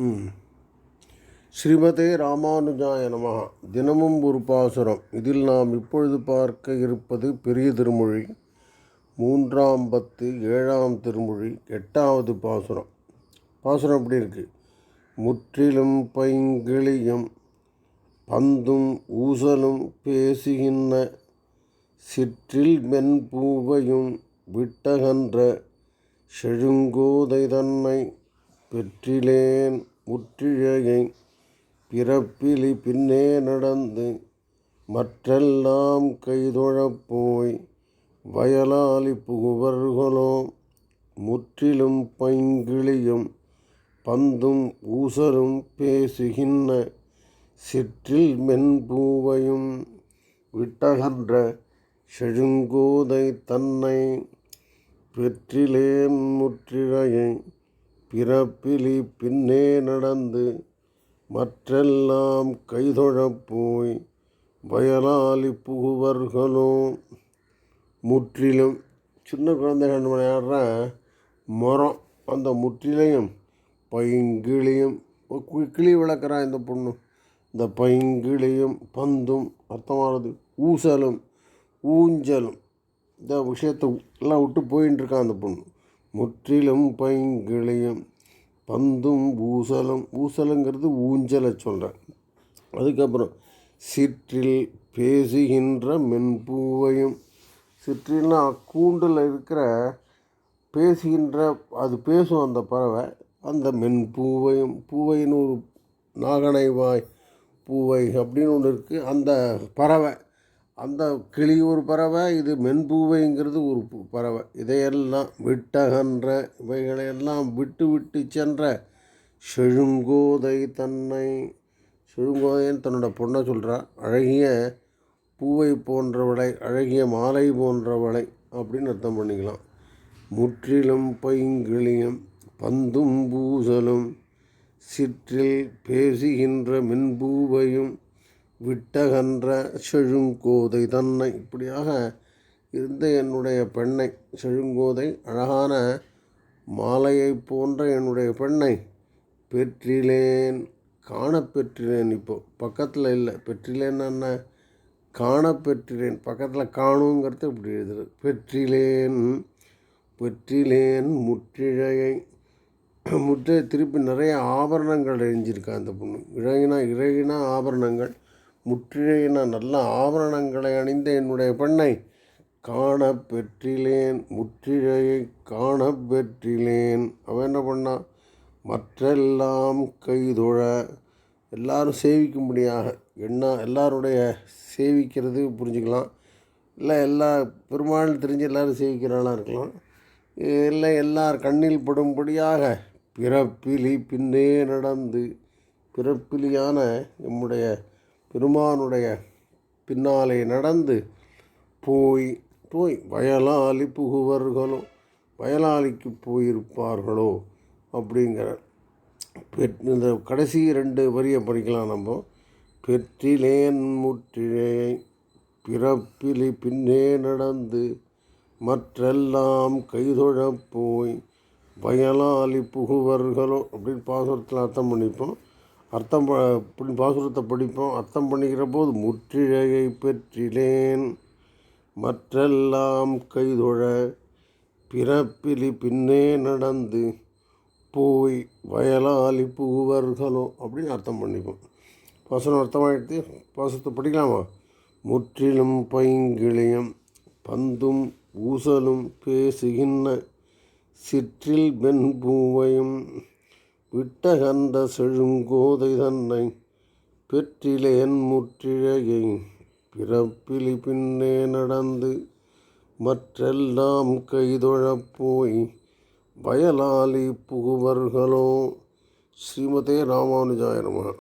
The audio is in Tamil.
ம். ஸ்ரீமதே ராமானுஜாய நமக தினமும் ஒரு பாசுரம். இதில் நாம் இப்பொழுது பார்க்க இருப்பது பெரிய திருமொழி. மூன்றாம் பத்து ஏழாம் திருமொழி எட்டாவது பாசுரம். பாசுரம் எப்படி இருக்கு? முற்றிலும் பைங்கிளியும் பந்தும் ஊசலும் பேசுகின்ற சிற்றில் மென்பூவையும் விட்டகன்ற செழுங்கோதை தன்னை பெற்றிலேன். முற்றிழையை பிறப்பிலி பின்னே நடந்து மற்றெல்லாம் கைதொழப் போய் வயலாலி புகுவர்களோ முற்றிலும் பைங்கிளியும் பந்தும் ஊசலும் பேசுகின்ற சிற்றில் மென்பூவையும் விட்டகன்ற செழுங்கோதை தன்னை பெற்றிலேன் முற்றிழையை பிறப்பிலி பின்னே நடந்து மற்றெல்லாம் கைதொழப் போய் வயலாலி புகுவர்களோ. முற்றிலும் சின்ன குழந்தைகள் விளையாடுற மரம் அந்த முற்றிலையும் பைங்கிளியும் ஒரு கிளி விளக்குறான் இந்த பொண்ணு. இந்த பைங்கிளியும் பந்தும் அர்த்தமானது. ஊசலும் ஊஞ்சலும். இந்த விஷயத்தை எல்லாம் விட்டு போயின்னு இருக்கான் அந்த பொண்ணு. முற்றிலும் பைங்கிளையும் பந்தும் ஊசலும் ஊசலுங்கிறது ஊஞ்சலை சொல்கிறேன் அதுக்கப்புறம் சிற்றில் பேசுகின்ற மென்பூவையும் சிற்றில்னா கூண்டில் இருக்கிற பேசுகின்ற அது பேசும் அந்த பறவை அந்த மென்பூவையும் பூவைன்னு ஒரு நாகனை வாய் பூவை அப்படின்னு ஒன்று இருக்குது அந்த பறவை அந்த கிளி ஒரு பறவை இது மென்பூவைங்கிறது ஒரு பறவை. இதையெல்லாம் விட்டகன்ற இவைகளையெல்லாம் விட்டு விட்டு சென்ற செழுங்கோதை தன்னை செழுங்கோதைன்னு தன்னோட பொண்ணை சொல்கிறா அழகிய பூவை போன்றவளை அழகிய மாலை போன்றவளை அப்படின்னு அர்த்தம் பண்ணிக்கலாம். முற்றிலும் பைங்கிளியும் பந்தும் பூசலும் சிற்றில் பேசுகின்ற மின்பூவையும் விட்டகன்ற செழுங்கோதை தன்னை. இப்படியாக இருந்த என்னுடைய பெண்ணை செழுங்கோதை அழகான மாலையைப் போன்ற என்னுடைய பெண்ணை பெற்றிலேன் காணப்பெற்றிலேன் இப்போ. பக்கத்தில் இல்லை. பெற்றிலேன் என்ன? காணப்பெற்றிலேன் பக்கத்தில் காணுங்கிறது இப்படி எழுதுறது. பெற்றிலேன் பெற்றிலேன் முற்றிழையை. முற்றை திருப்பி நிறைய ஆபரணங்கள் எரிஞ்சிருக்கா அந்த பொண்ணு. இழகினா இழகினா ஆபரணங்கள். முற்றிழையினா நல்ல ஆபரணங்களை அணிந்த என்னுடைய பெண்ணை காண பெற்றிலேன் முற்றிழையை காண பெற்றிலேன். அவன் என்ன பண்ணான் மற்றெல்லாம் கைதொழ எல்லாரும் சேவிக்கும்படியாக என்ன எல்லாருடைய சேவிக்கிறது புரிஞ்சுக்கலாம். இல்லை எல்லா பெருமாள் தெரிஞ்சு எல்லோரும் சேவிக்கிறாளாக இருக்கலாம். இல்லை எல்லார் கண்ணில் படும்படியாக பிறப்பிலி பின்னே நடந்து பிறப்பிலியான நம்முடைய பெருமானுடைய பின்னாலே நடந்து போய் போய் வயலாளி புகுவர்களோ வயலாளிக்கு போயிருப்பார்களோ அப்படிங்கிற பெற் இந்த கடைசி ரெண்டு வரியை படிக்கலாம் நம்ம. பெற்றிலேன் முற்றிலே பிறப்பிலி பின்னே நடந்து மற்றெல்லாம் கைதொழப் போய் வயலாளி புகுவர்களோ அப்படின்னு பாசுரத்தில் அர்த்தம் பண்ணிப்போம். அர்த்தம் ப- பாசுரத்தை படிப்போம். அர்த்தம் பண்ணிக்கிற போது முற்றிழையை பெற்றிலேன். மற்றெல்லாம் கைதொழ பிறப்பிலி பின்னே நடந்து போய் வயலாளி பூவர்களோ அப்படின்னு அர்த்தம் பண்ணிப்போம். பாசனம் அர்த்தமாகிடுத்து பாசத்தை படிக்கலாமா? முற்றிலும் பைங்கிளியம் பந்தும் ஊசலும் பேசுகின்ற சிற்றில் வெண்பூவையும் விட்டகன்ற செழுங்கோதை தன்னை பெற்றிலேன் முற்றிழையை பிறப்பிலி பின்னே நடந்து மற்றெல்லாம் கைதொழப்போய் வயலாளி புகுவர்களோ. ஸ்ரீமதே ராமானுஜாயனமா